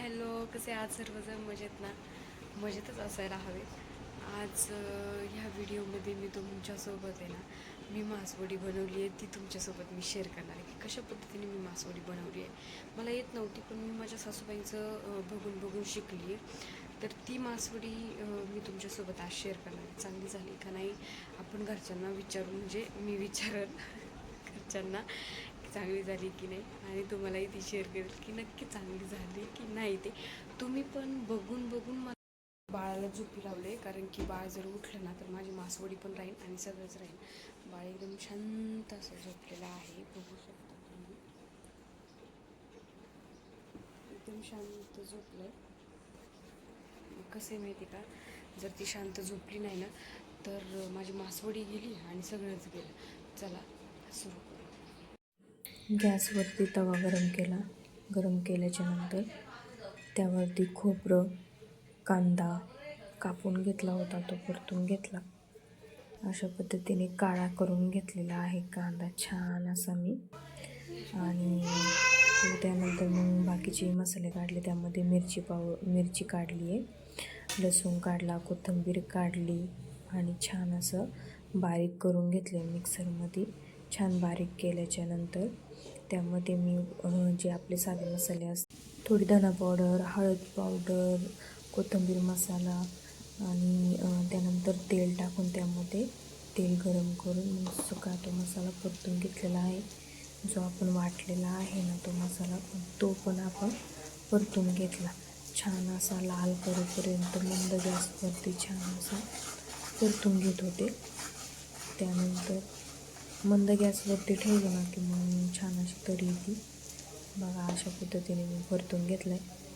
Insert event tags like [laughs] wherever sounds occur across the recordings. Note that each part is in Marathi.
हॅलो कसे आज सर्वजण? मजेत ना? मजेतच असायला हवे. आज ह्या व्हिडिओमध्ये मी तुमच्यासोबत आहे ना मी मासवडी बनवली आहे. ती तुमच्यासोबत मी शेअर करणार आहे. की कशा पद्धतीने मी मासवडी बनवली आहे? मला येत नव्हती पण मी माझ्या सासूबाईंचं बघून बघून शिकली आहे तर ती मासवडी मी तुमच्यासोबत आज शेअर करणार आहे. चांगली झाली का नाही? आपण घरच्यांना विचारून म्हणजे मी विचारत [laughs] घरच्यांना. चांगली झाली की नाही आणि तुम्हालाही ती शेअर करेल की नक्की चांगली झाली की नाही ते. तुम्ही पण बघून बघून मला बाळाला झोपी लावले कारण की बाळ जर उठलं ना तर माझी मासवडी पण राहील आणि सगळंच राहील बाळ एकदम शांत असं झोपलेलं आहे बघू शकता तुम्ही. एकदम शांत झोपलंय. कसं आहे माहिती का? जर ती शांत झोपली नाही ना तर माझी मासवडी गेली आणि सगळंच गेलं. चला सुरू. गॅसवरती तवा गरम केला. गरम केल्याच्यानंतर त्यावरती खोबरं कांदा कापून घेतला होता. तो परतून घेतला. अशा पद्धतीने काळा करून घेतलेला आहे कांदा. छान असा मी. आणि त्यानंतर मग बाकीचे मसाले काढले. त्यामध्ये मिरची पाव मिरची काढली आहे. लसूण काढला कोथिंबीर काढली आणि छान असं बारीक करून घेतले मिक्सरमध्ये. छान बारीक केल्याच्यानंतर त्यामध्ये मी जे आपले साधे मसाले असतात थोडी धना पावडर हळद पावडर कोथिंबीर मसाला आणि त्यानंतर तेल टाकून त्यामध्ये तेल गरम करून मग सुका तो मसाला परतून घेतलेला आहे. जो आपण वाटलेला आहे ना तो मसाला तो पण आपण परतून घेतला. छान असा लाल करेपर्यंत मंद गॅसवरती छान असा परतून घेत होते. त्यानंतर मंद गॅसवरती ठेवलं ना की मग छान अशी तरी येते. बघा अशा पद्धतीने मी परतून घेतलं आहे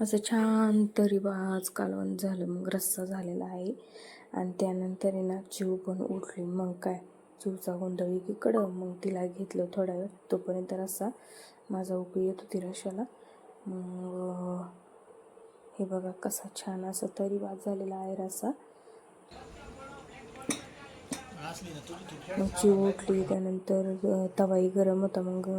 असं छान तरी आज कालवण झालं मग रस्सा झालेला आहे. आणि त्यानंतर आहे ना जीव पण उठली. मग काय? चिवचा गोंधळ एकीकडं. मग तिला घेतलं थोडा वेळ. तोपर्यंत रस्सा माझा उकळी येत होती रशाला मग हे बघा कसा छान असा तरी बाज झालेला आहे रस्सा. मग जीव उठली. त्यानंतर तवाई गरम होता. मग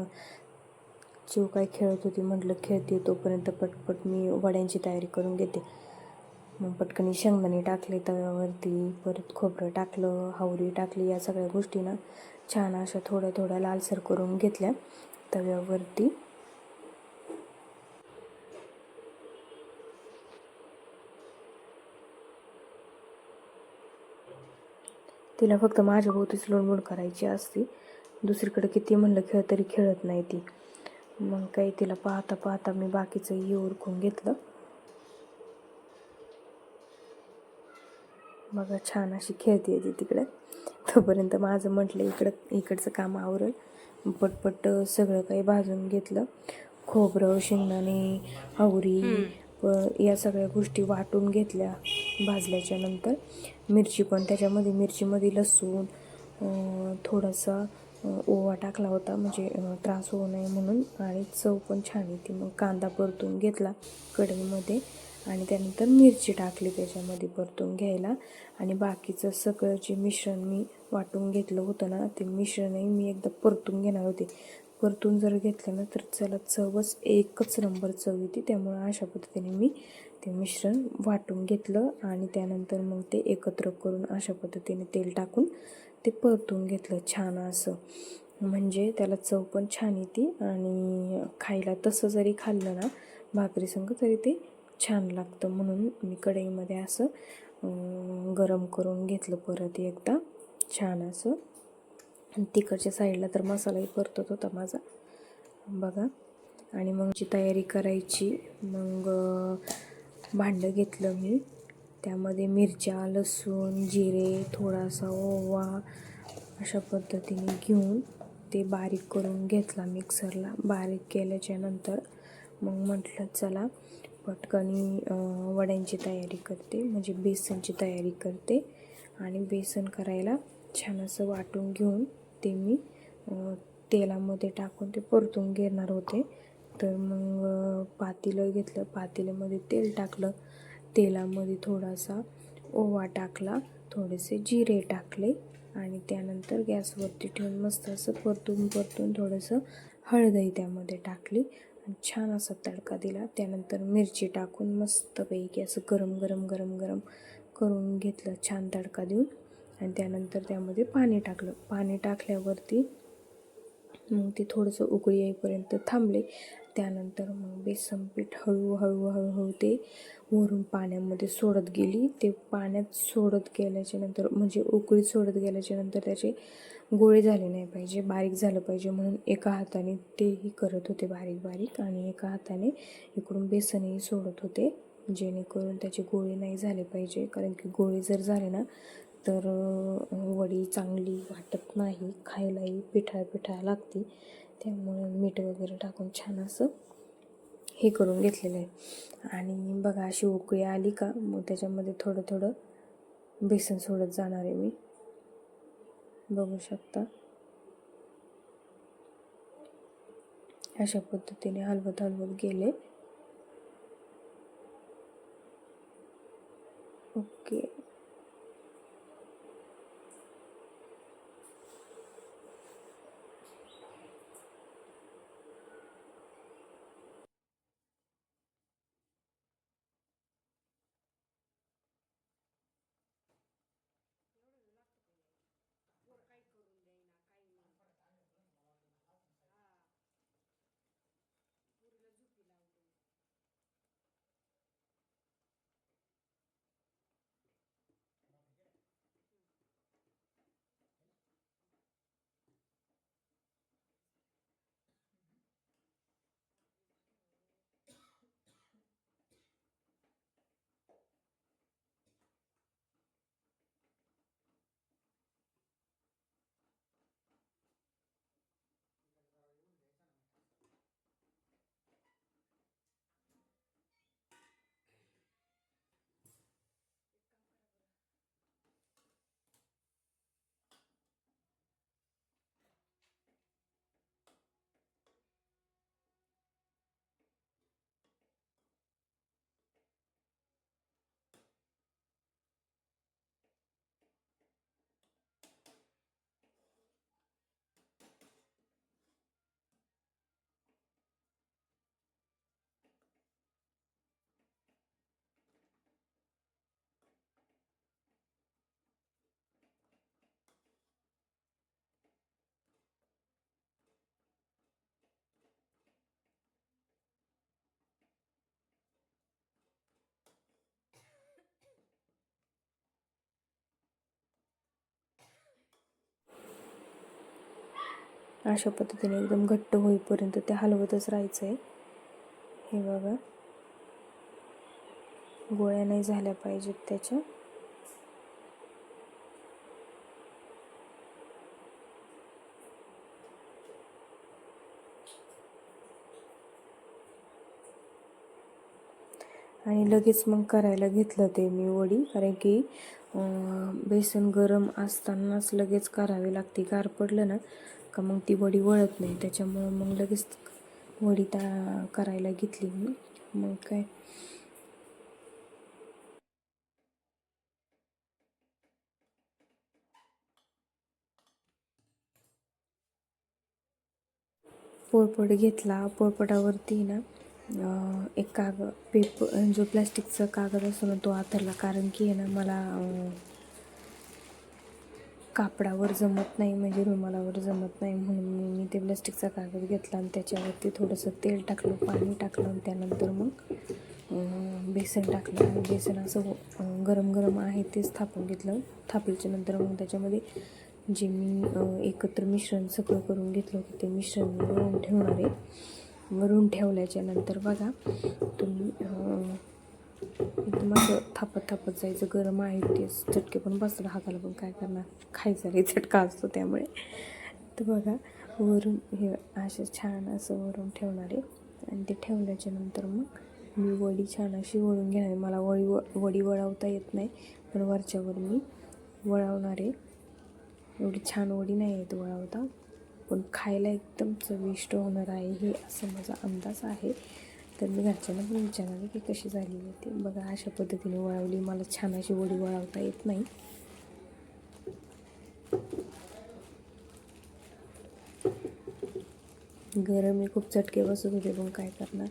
चिव काय खेळत होती म्हटलं खेळते तोपर्यंत पटपट मी वड्यांची तयारी करून घेते. मग पटकन शेंगदाणे टाकले तव्यावरती परत खोबरं टाकलं हावरी टाकली या सगळ्या गोष्टी ना छान अशा थोड्या थोड्या लालसर करून घेतल्या तव्यावरती. तिला फक्त माझ्या भोवतीच लोणबोण करायची असती. दुसरीकडे किती म्हणलं खेळ तरी खेळत नाही ती. मग काही तिला पाहता पाहता मी बाकीचं ही उरकून घेतलं. बघा छान अशी खेळते ती तिकडे. तोपर्यंत माझं म्हटलं इकडं इकडचं काम आवरल. पटपट सगळं काही भाजून घेतलं. खोबरं शेंगदाणे आवरी या सगळ्या गोष्टी वाटून घेतल्या भाजल्याच्या नंतर. मिरची पण त्याच्यामध्ये मिरचीमध्ये लसूण थोडासा ओवा टाकला होता म्हणजे त्रास होऊ नये म्हणून आणि चव पण छान येते. मग कांदा परतून घेतला कढईमध्ये आणि त्यानंतर मिरची टाकली त्याच्यामध्ये परतून घ्यायला. आणि बाकीचं सगळं जे मिश्रण मी वाटून घेतलं होतं ना ते मिश्रणही मी एकदा परतून घेणार होते. परतून जर घेतलं ना तर चला चवच एकच नंबर चव येते. त्यामुळं अशा पद्धतीने मी ते मिश्रण वाटून घेतलं आणि त्यानंतर मग ते एकत्र करून अशा पद्धतीने तेल टाकून ते परतून घेतलं छान असं. म्हणजे त्याला चव पण छान येते आणि खायला तसं जरी खाल्लं ना भाकरी संग तरी ते छान लागतं. म्हणून मी कढईमध्ये असं गरम करून घेतलं परत एकदा. छान असं. आणि तिकडच्या साईडला तर मसालाही परतत होता माझा. बघा. आणि मग जी तयारी करायची मग भांडं घेतलं मी. त्यामध्ये मिरच्या लसूण जिरे थोडासा ओवा अशा पद्धतीने घेऊन ते बारीक करून घेतला मिक्सरला. बारीक केल्याच्यानंतर मग म्हटलं चला पटकनी वड्यांची तयारी करते. म्हणजे बेसनची तयारी करते आणि बेसन करायला छान असं वाटून घेऊन ते मी तेलामध्ये टाकून ते परतून घेणार होते. तर मग पातेलं घेतलं. पातेल्यामध्ये तेल टाकलं. तेलामध्ये थोडासा ओवा टाकला थोडेसे जिरे टाकले आणि त्यानंतर गॅसवरती ठेवून मस्त असं परतून परतून थोडंसं हळदही त्यामध्ये टाकली आणि छान असा तडका दिला. त्यानंतर मिरची टाकून मस्तपैकी असं गरम गरम गरम गरम करून घेतलं छान तडका देऊन. आणि त्यानंतर त्यामध्ये पाणी टाकलं. पाणी टाकल्यावरती मग ते थोडंसं उकळी येईपर्यंत थांबले. त्यानंतर मग बेसन पीठ हळूहळू हळूहळू ते वरून पाण्यामध्ये सोडत गेली. ते पाण्यात सोडत गेल्याच्यानंतर म्हणजे उकळी सोडत गेल्याच्यानंतर त्याचे गोळे झाले नाही पाहिजे बारीक झालं पाहिजे म्हणून एका हाताने तेही करत होते बारीक बारीक आणि एका हाताने इकडून बेसनही सोडत होते. जेणेकरून त्याचे गोळे नाही झाले पाहिजे. कारण की गोळे जर झाले ना तर वडी चांगली वाटत नाही खायलाही पिठा पिठा लागते. त्यामुळे मीठ वगैरे टाकून छान असं हे करून घेतलेलं आहे. आणि बघा अशी उकळी आली का मग त्याच्यामध्ये थोडं थोडं बेसन सोडत जाणार आहे मी. बघू शकता. अशा पद्धतीने हलवत हलवत गेले. ओके. अशा पद्धतीने एकदम घट्ट होईपर्यंत ते हलवतच राहायचं आहे हे बघा. गोळ्या नाही झाल्या पाहिजेत त्याच्या. आणि लगेच मग करायला घेतलं ते मी वडी कारण की अं, बेसन गरम असतानाच लगेच करावी लागते. गार पडलं ना का मग ती वडी वळत नाही. त्याच्यामुळं मग लगेच वडी ता करायला घेतली मी. मग काय? पोळपट घेतला. पोळपटावरती ना एक कागद पेपर जो प्लॅस्टिकचा कागद असतो ना तो आथरला कारण की आहे ना मला कापडावर जमत नाही म्हणजे रुमालावर जमत नाही म्हणून मी मी ते प्लॅस्टिकचा कागद घेतला आणि त्याच्यावरती थोडंसं तेल टाकलं पाणी टाकलं आणि त्यानंतर मग बेसन टाकलं. आणि बेसन असं गरम गरम आहे तेच थापून घेतलं. थापल्याच्या नंतर मग त्याच्यामध्ये जे मी एकत्र मिश्रण सगळं करून घेतलं होतं ते मिश्रण वरून ठेवणार आहे. वरून ठेवल्याच्या नंतर बघा तुम्ही एकदम असं थापत थापत जायचं गरम आहे ते. चटके पण बसला हाताला पण काय करणार? खायचा रे चटका असतो त्यामुळे. तर बघा वरून हे असे छान असं वरून ठेवणार आहे. आणि ते ठेवल्याच्या नंतर मग मी वडी छान अशी वळून घेणार आहे. मला वडी व वडी वळवता येत नाही पण वरच्यावर मी वळवणार आहे. एवढी छान वडी नाही येत वळवता पण खायला एकदम चविष्ट होणार आहे हे असं माझा अंदाज आहे. तर मी घरच्यांना पण विचारणार की कशी झाली आहे ते. बघा अशा पद्धतीने वळवली. मला छान अशी वडी वळवता येत नाही. गरम मी खूप चटके बसत होते पण काय करणार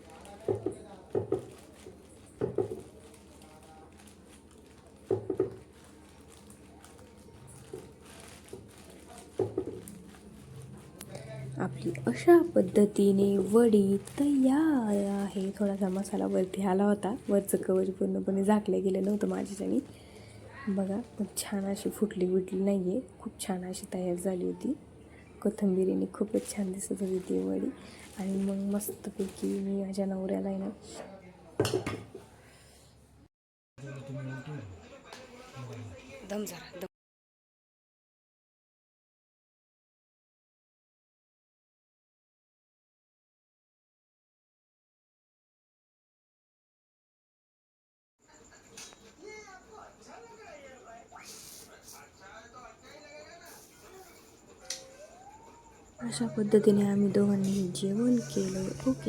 आपली अशा पद्धतीने वडी तयार आहे. थोडासा मसाला वरती आला होता. वरचं कवच पूर्णपणे झाकलं गेलं नव्हतं माझ्याच्यानी. बघा पण छान अशी फुटली बिटली नाही आहे खूप छान अशी तयार झाली होती. कोथिंबिरीने खूपच छान दिसत होती ती वडी. आणि मग मस्तपैकी मी माझ्या नवऱ्याला आहे ना दम जरा अशा पद्धतीने आम्ही दोघांनी जेवण केलं. ओके.